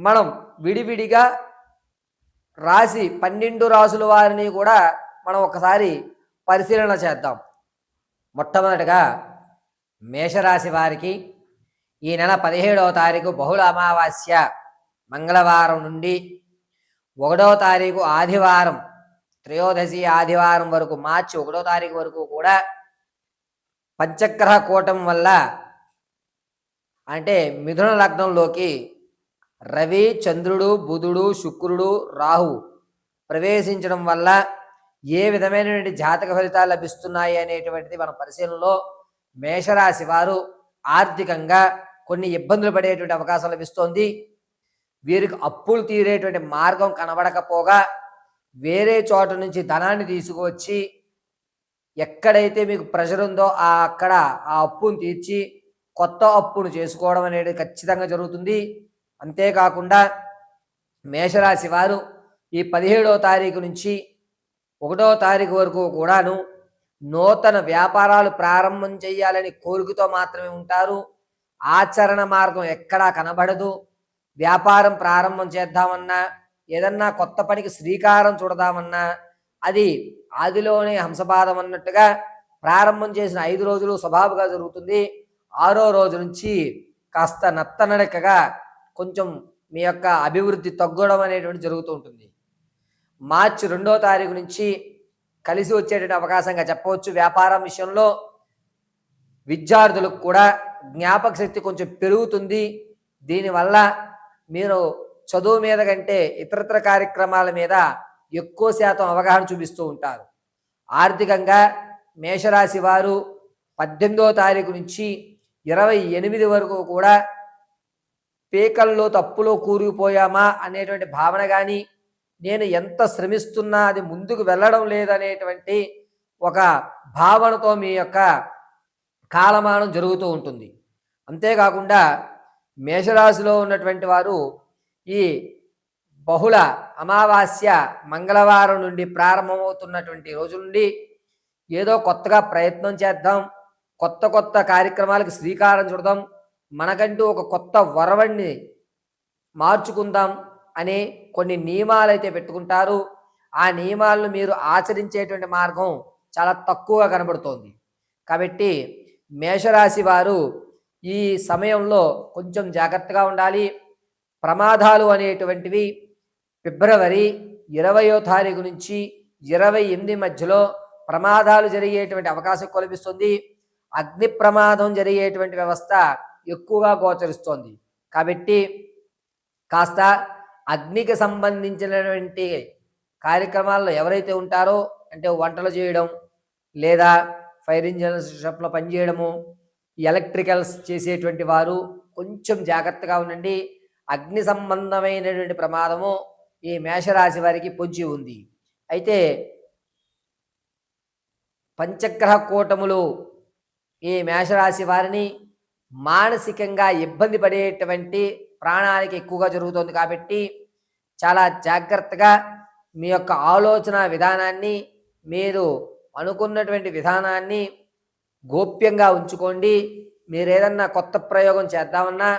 మనం విడివిడిగా రాసి పన్నెండు రాసుల వారిని కూడా మనం ఒకసారి పరిశీలన చేద్దాం. మొట్టమొదటిగా మేషరాశి వారికి ఈ నెల పదిహేడవ తారీఖు బహుళ అమావాస్య మంగళవారం నుండి ఒకటవ తారీఖు ఆదివారం త్రయోదశి ఆదివారం వరకు మార్చి ఒకటో తారీఖు వరకు కూడా పంచగ్రహ కూటం వల్ల అంటే మిథున లగ్నంలోకి రవి చంద్రుడు బుధుడు శుక్రుడు రాహు ప్రవేశించడం వల్ల ఏ విధమైనటువంటి జాతక ఫలితాలు లభిస్తున్నాయి అనేటువంటిది మన పరిశీలనలో మేషరాశి వారు ఆర్థికంగా కొన్ని ఇబ్బందులు పడేటువంటి అవకాశం లభిస్తోంది. వీరికి అప్పులు తీరేటువంటి మార్గం కనబడకపోగా వేరే చోట నుంచి ధనాన్ని తీసుకువచ్చి ఎక్కడైతే మీకు ప్రెషర్ ఉందో ఆ అక్కడ ఆ అప్పును తీర్చి కొత్త అప్పును చేసుకోవడం అనేది ఖచ్చితంగా జరుగుతుంది. అంతేకాకుండా మేషరాశి వారు ఈ పదిహేడవ తారీఖు నుంచి ఒకటో తారీఖు వరకు కూడాను నూతన వ్యాపారాలు ప్రారంభం చేయాలని కోరికతో మాత్రమే ఉంటారు. ఆచరణ మార్గం ఎక్కడా కనబడదు. వ్యాపారం ప్రారంభం చేద్దామన్నా ఏదన్నా కొత్త పనికి శ్రీకారం చూడదామన్నా అది ఆదిలోనే హంసపాదం అన్నట్టుగా ప్రారంభం చేసిన ఐదు రోజులు స్వభావగా జరుగుతుంది. ఆరో రోజు నుంచి కాస్త నత్తనడకగా కొంచెం మీ యొక్క అభివృద్ధి తగ్గడం అనేటువంటి జరుగుతూ ఉంటుంది. మార్చి రెండో తారీఖు నుంచి కలిసి వచ్చేటువంటి అవకాశంగా చెప్పవచ్చు. వ్యాపారం విషయంలో విద్యార్థులకు కూడా జ్ఞాపక శక్తి కొంచెం పెరుగుతుంది. దీనివల్ల మీరు చదువు మీద కంటే ఇతరత్ర కార్యక్రమాల మీద ఎక్కువ శాతం అవగాహన చూపిస్తూ ఉంటారు. ఆర్థికంగా మేషరాశి వారు పద్దెనిమిదో తారీఖు నుంచి ఇరవై ఎనిమిది వరకు కూడా పేకల్లో తప్పులో కూరుకుపోయామా అనేటువంటి భావన కానీ నేను ఎంత శ్రమిస్తున్నా అది ముందుకు వెళ్ళడం లేదనేటువంటి ఒక భావనతో మీ యొక్క కాలమానం జరుగుతూ ఉంటుంది. అంతేకాకుండా మేషరాశిలో ఉన్నటువంటి వారు ఈ బహుళ అమావాస్య మంగళవారం నుండి ప్రారంభమవుతున్నటువంటి రోజు నుండి ఏదో కొత్తగా ప్రయత్నం చేద్దాం కొత్త కొత్త కార్యక్రమాలకు శ్రీకారం చుడదాం మనకంటూ ఒక కొత్త వరవడిని మార్చుకుందాం అనే కొన్ని నియమాలు అయితే పెట్టుకుంటారు. ఆ నియమాలను మీరు ఆచరించేటువంటి మార్గం చాలా తక్కువగా కనబడుతోంది. కాబట్టి మేషరాశి వారు ఈ సమయంలో కొంచెం జాగ్రత్తగా ఉండాలి. ప్రమాదాలు అనేటువంటివి ఫిబ్రవరి ఇరవయో తారీఖు నుంచి ఇరవై ఎనిమిది మధ్యలో ప్రమాదాలు జరిగేటువంటి అవకాశం కల్పిస్తుంది. అగ్ని ప్రమాదం జరిగేటువంటి వ్యవస్థ ఎక్కువగా గోచరిస్తోంది. కాబట్టి కాస్త అగ్నికి సంబంధించినటువంటి కార్యక్రమాల్లో ఎవరైతే ఉంటారో అంటే వంటలు చేయడం లేదా ఫైర్ ఇంజిన్ షాప్లో పనిచేయడము ఎలక్ట్రికల్స్ చేసేటువంటి వారు కొంచెం జాగ్రత్తగా ఉండండి. అగ్ని సంబంధమైనటువంటి ప్రమాదము ఈ మేషరాశి వారికి పొంచి ఉంది. అయితే పంచగ్రహ కూటములు ఈ మేషరాశి వారిని మానసికంగా ఇబ్బంది పడేటువంటి ప్రాణానికి ఎక్కువగా జరుగుతుంది కాబట్టి చాలా జాగ్రత్తగా మీ యొక్క ఆలోచన విధానాన్ని మీరు అనుకున్నటువంటి విధానాన్ని గోప్యంగా ఉంచుకోండి. మీరు ఏదన్నా కొత్త ప్రయోగం చేద్దామన్నా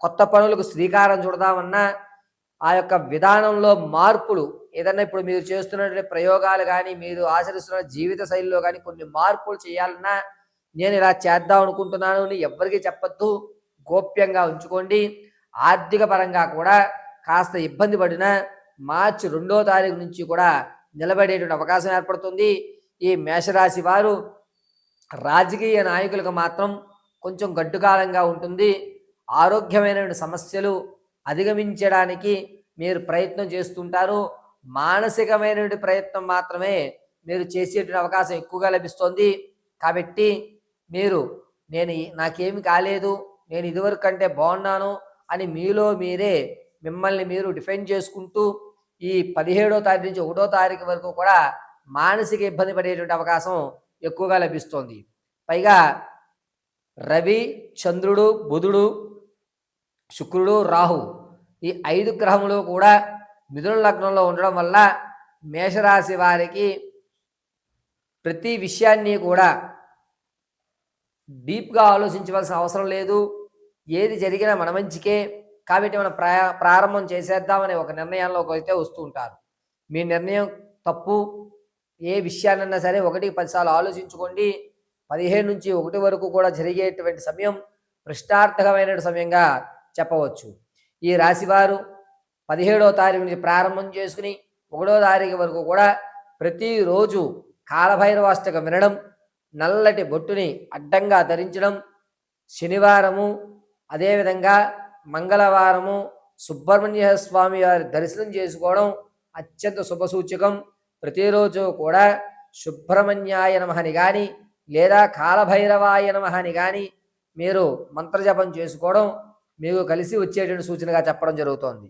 కొత్త పనులకు శ్రీకారం చూడదామన్నా ఆ యొక్క విధానంలో మార్పులు ఏదన్నా ఇప్పుడు మీరు చేస్తున్నటువంటి ప్రయోగాలు కానీ మీరు ఆచరిస్తున్న జీవిత శైలిలో కానీ కొన్ని మార్పులు చేయాలన్నా నేను ఇలా చేద్దాం అనుకుంటున్నాను అని ఎవరికి చెప్పద్దు. గోప్యంగా ఉంచుకోండి. ఆర్థిక పరంగా కూడా కాస్త ఇబ్బంది పడిన మార్చి రెండో తారీఖు నుంచి కూడా నిలబడేటువంటి అవకాశం ఏర్పడుతుంది. ఈ మేషరాశి వారు రాజకీయ నాయకులకు మాత్రం కొంచెం గడ్డుకాలంగా ఉంటుంది. ఆరోగ్యమైనటువంటి సమస్యలు అధిగమించడానికి మీరు ప్రయత్నం చేస్తుంటారు. మానసికమైనటువంటి ప్రయత్నం మాత్రమే మీరు చేసేటువంటి అవకాశం ఎక్కువగా లభిస్తుంది. కాబట్టి మీరు నేను నాకేమి కాలేదు నేను ఇదివరకు కంటే బాగున్నాను అని మీలో మీరే మిమ్మల్ని మీరు డిఫెండ్ చేసుకుంటూ ఈ పదిహేడో తారీఖు నుంచి ఒకటో తారీఖు వరకు కూడా మానసిక ఇబ్బంది పడేటువంటి అవకాశం ఎక్కువగా లభిస్తోంది. పైగా రవి చంద్రుడు బుధుడు శుక్రుడు రాహు ఈ ఐదు గ్రహములు కూడా మిథున లగ్నంలో ఉండడం వల్ల మేషరాశి వారికి ప్రతి విషయాన్ని కూడా డీప్గా ఆలోచించవలసిన అవసరం లేదు. ఏది జరిగినా మన మంచికే. కాబట్టి మనం ప్రయా ప్రారంభం చేసేద్దామనే ఒక నిర్ణయంలోకి అయితే వస్తూ ఉంటారు. మీ నిర్ణయం తప్పు. ఏ విషయాన్నైనా సరే ఒకటి పదిసార్లు ఆలోచించుకోండి. పదిహేను నుంచి ఒకటి వరకు కూడా జరిగేటువంటి సమయం ప్రశ్నార్థకమైన సమయంగా చెప్పవచ్చు. ఈ రాశివారు పదిహేడో తారీఖు నుంచి ప్రారంభం చేసుకుని ఒకటో తారీఖు వరకు కూడా ప్రతిరోజు కాలభైరవాష్టకం వినడం నల్లటి బొట్టుని అడ్డంగా ధరించడం శనివారము అదేవిధంగా మంగళవారము సుబ్రహ్మణ్య స్వామి వారి దర్శనం చేసుకోవడం అత్యంత శుభసూచకం ప్రతిరోజు కూడా సుబ్రహ్మణ్యాయ నమహని కానీ లేదా కాలభైరవాయ నమహని కానీ మీరు మంత్రజపం చేసుకోవడం మీకు కలిసి వచ్చేటువంటి సూచనగా చెప్పడం జరుగుతోంది.